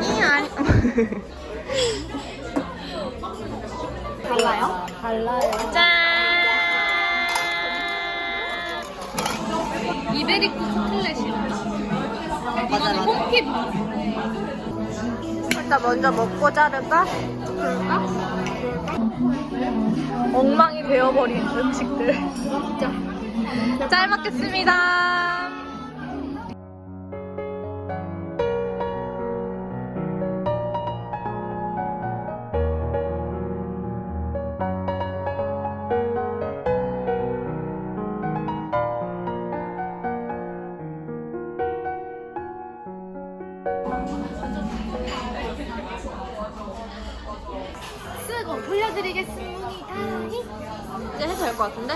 이 알. 달라요? 달라요. 짠! 이베리코 초콜릿이요. 맞아, 이거는 맞아. 홈피 일단 먼저 먹고 자를까? 그럴까? 엉망이 되어버린 음식들. 진짜. 잘 먹겠습니다. 쓰고 돌려드리겠습니다. 이제 해도 될 것 같은데?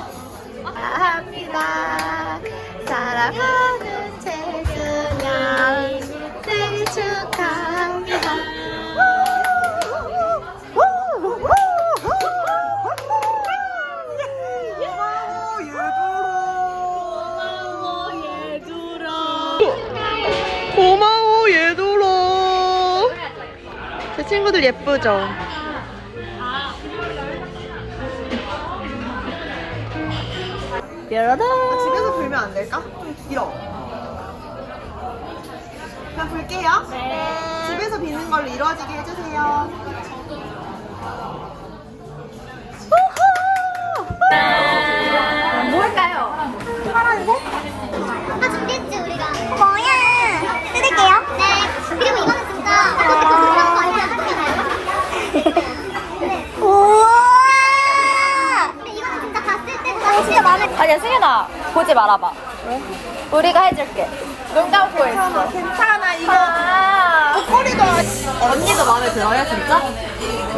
합니다. 사랑하는 최순양 생일 축하합니다. 고마워 얘들아. 제 친구들 예쁘죠? 뾰로롱. 아, 집에서 불면 안 될까? 좀 길어. 그냥 불게요. 네. 집에서 비는 걸로 이루어지게 해주세요. 뭘까요? 다 준비했지 우리가 뭐야 뜯을게요 네 그리고 이거는 진짜 어떻게 좀 그런 거 아니야 우와 근데 이거는 진짜 봤을 때보다 진짜 승현아 보지 말아봐 우리가 해줄게 눈 감고 있어 괜찮아, 이거. 아 꼬리도. 언니도 마음에 들어요 진짜?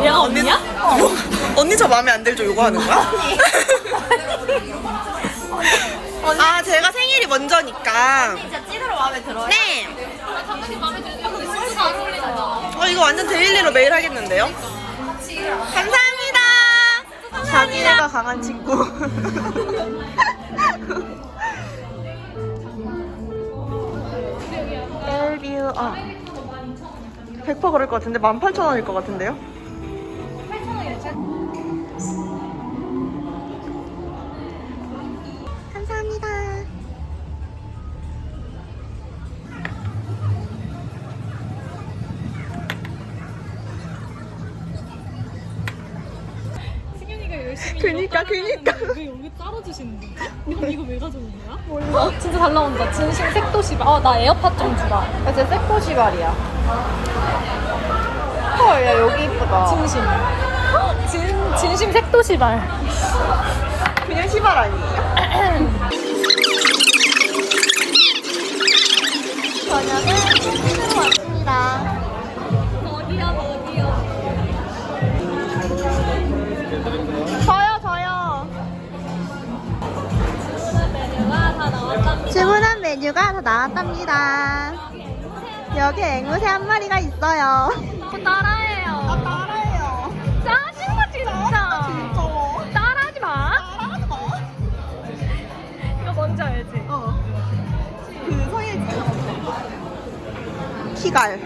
얘가 언니야? 언니 저 마음에 안 들죠? 요거 하는 거야? 아, 제가 생일이 먼저니까. 진짜 찐으로 마음에 들어요? 네. 당연히 마음에 들죠. 근데 소스가 안 어울리잖아. 어, 이거 완전 데일리로 매일 하겠는데요? 감사합니다. 자기애가 강한 친구. 벨뷰, 아. 100% 그럴 것 같은데 18,000원일 것 같은데요? 그니까, 그니까. 왜 여기 주시는 거지? 넌 이거 왜 가져온 거야? 몰라. 진짜 잘 나온다. 진심 색도 시발. 어, 나 에어팟 좀 주라. 이제 세코 시발이야 헐, 야 여기 이쁘다 진심. 진, 진심 색도 시발. 그냥 시발 아니에요? 저녁은 치킨으로 왔습니다 메뉴가 다 나왔답니다 여기 앵무새 한 마리가 있어요 따라해요. 따라해요. 짜증나, 진짜. 진짜. 따라하지 마. 따라하지 마. 이거 뭔지 알지? 어. 그 서예지. 키갈.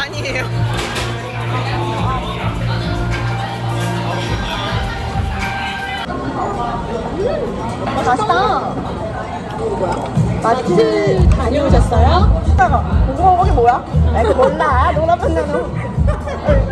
아니에요. 맛있다 마트 다녀오셨어요? 고구마 먹이 뭐야? 나 이거 몰라. 노란 만나는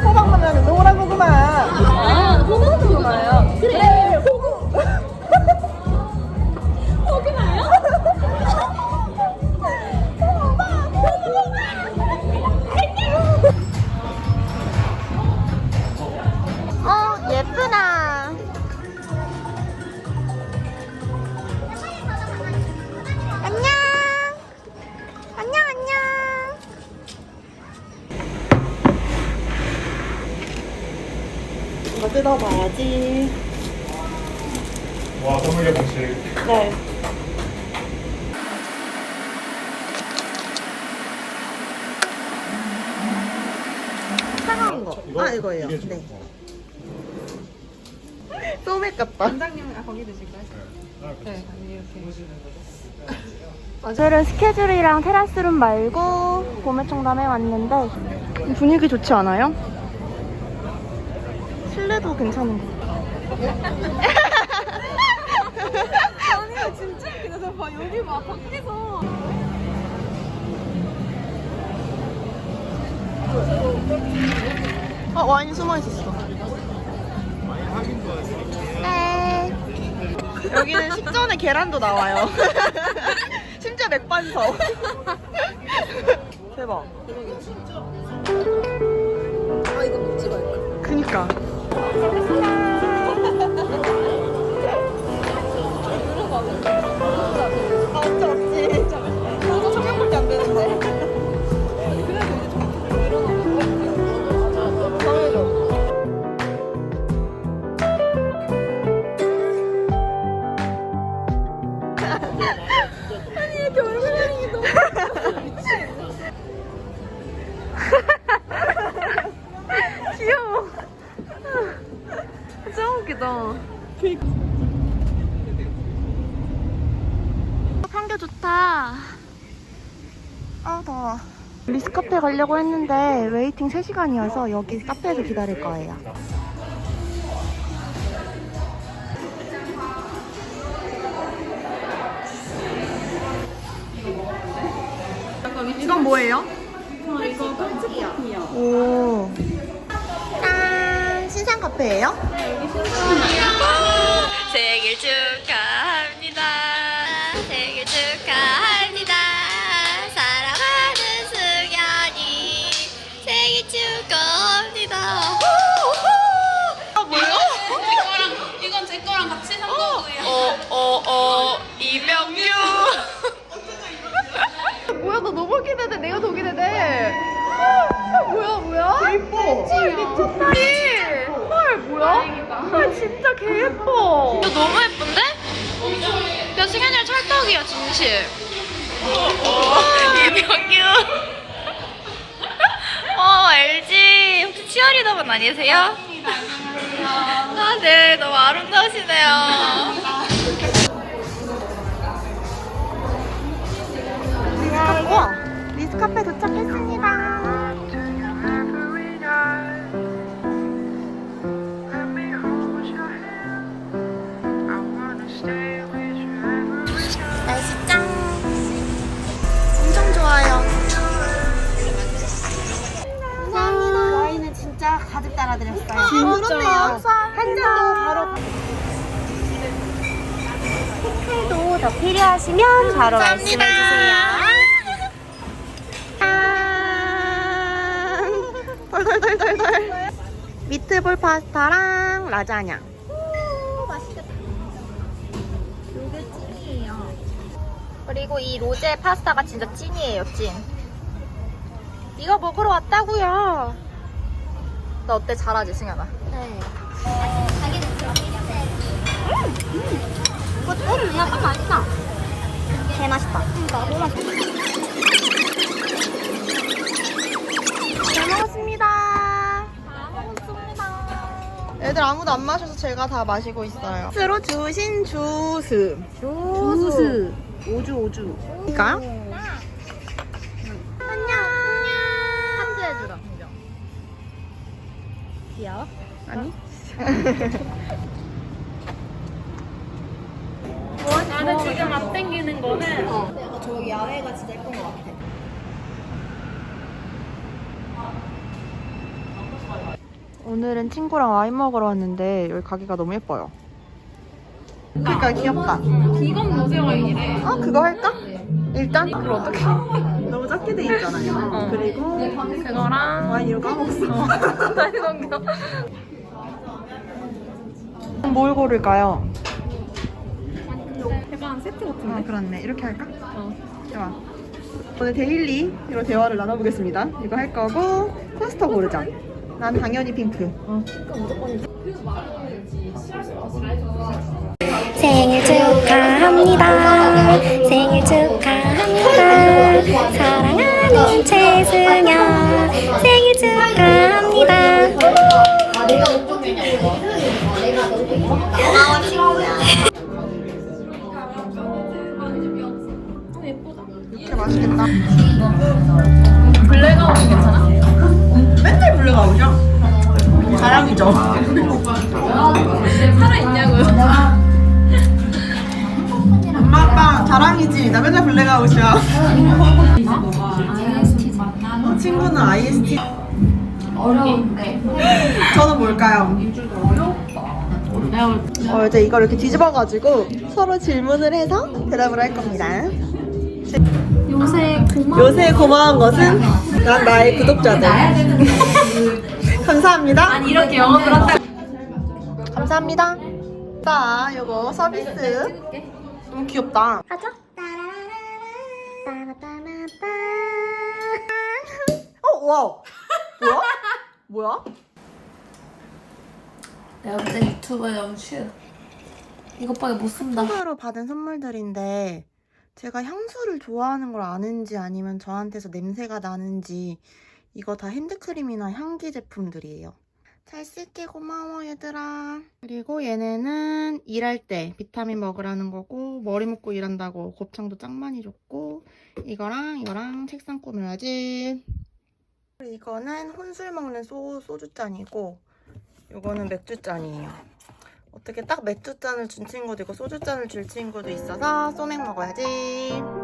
뜯어봐야지. 와, 선물의 공식. 네. 차가운 거. 이거? 아, 이거예요. 이게 네. 어. 소맥 같다. 네. 아, 그치. 네. 오늘은 스케줄이랑 테라스룸 말고 봄의 청담에 왔는데 분위기 좋지 않아요? 실내도 괜찮은 것 같아요. 아니야 진짜 웃기다. 봐 여기 막 밖에서. 어, 와인 숨어 있었어. 네. 여기는 식전에 계란도 나와요. 심지어 맥반석. 대박. 아, 이거 못 찍어요. 그니까. 향기 좋다 아 더워 리스 카페 가려고 했는데 웨이팅 3시간이어서 여기 카페에서 기다릴 거예요 이건 뭐예요? 이거 깜찍이요. 오. 짠! 신상 카페예요? 생일 축하합니다. 생일 축하합니다. 사랑하는 승현이 생일 축하합니다. 아 뭐야? 이건 제 거랑 같이 산 거고요. 어어어 이명규. 뭐야, 나 너무 기대돼. 내가 더 기대돼. 뭐야, 뭐야? 예뻐. 진실. 어, 이명규. 어 LG 혹시 치어리더분 아니세요? 아, 네, 너무 아름다우시네요. 진짜 가득 따라드렸어요. 진짜요? 한 잔도 바로. 도더 필요하시면 바로 말씀해 주세요. 덜덜덜덜덜. 미트볼 파스타랑 라자냐. 그리고 이 로제 파스타가 진짜 찐이에요, 찐. 이거 먹으러 왔다고요. 나 어때? 잘하지, 승현아? 네. 이거 음, 누나 딱 맛있다. 개 맛있다. 나도 맛있다. 잘 먹었습니다. 애들 아무도 안 마셔서 제가 다 마시고 있어요. 스로 주신 주스. 주스. 오주 오주. 이까요? 안 귀여워? 아니? 나는 지금 안 땡기는 거는 저 야외가 진짜 예쁜 것 같아. 오늘은 친구랑 와인 먹으러 왔는데 여기 가게가 너무 예뻐요. 그러니까 귀엽다. 비건 로제 와인이래. 어 그거 할까? 일단 그럼 어떡해? 작게 돼 있잖아요. 그리고 그거랑 와인 이거 까먹었어. 다시 넘겨. 뭘 고를까요? 약간 세트 같은데. 아 그렇네. 이렇게 할까? 좋아. 오늘 데일리로 대화를 나눠보겠습니다. 이거 할 거고 코스터 고르자. 난 당연히 핑크. 생일 축하합니다. 생일 축하합니다. 사랑하는 최승현 생일 축하합니다. 고마워 친구야. 되겠다. 블랙아웃 괜찮아? 맨날 블랙아웃이야. 자랑이죠. 살아있냐고요? 자랑이지. 나 맨날 블랙아웃이야. 어, 친구는 IST. 어려운데. 저는 뭘까요? 어, 이제 이걸 이렇게 뒤집어가지고 서로 질문을 해서 대답을 할 겁니다. 요새 고마 요새 고마운 것은 난 나의 구독자들. 감사합니다. 아니 이렇게 영업을 한다 감사합니다. 자, 요거 서비스. 너무 귀엽다. 하죠? 따라라라라. 어, 와. 뭐야? 뭐야? 내가 볼땐 유튜브에 너무 쉬워. 이것밖에 못 쓴다. 선물로 받은 선물들인데 제가 향수를 좋아하는 걸 아는지 아니면 저한테서 냄새가 나는지 이거 다 핸드크림이나 향기 제품들이에요. 잘 쓸게 고마워 얘들아. 그리고 얘네는 일할 때 비타민 먹으라는 거고 머리 묶고 일한다고 곱창도 짱 많이 줬고 이거랑 이거랑 책상 꾸며야지. 이거는 혼술 먹는 소, 소주잔이고 이거는 맥주잔이에요. 어떻게 딱 맥주잔을 준 친구도 있고 소주잔을 줄 친구도 있어서 소맥 먹어야지.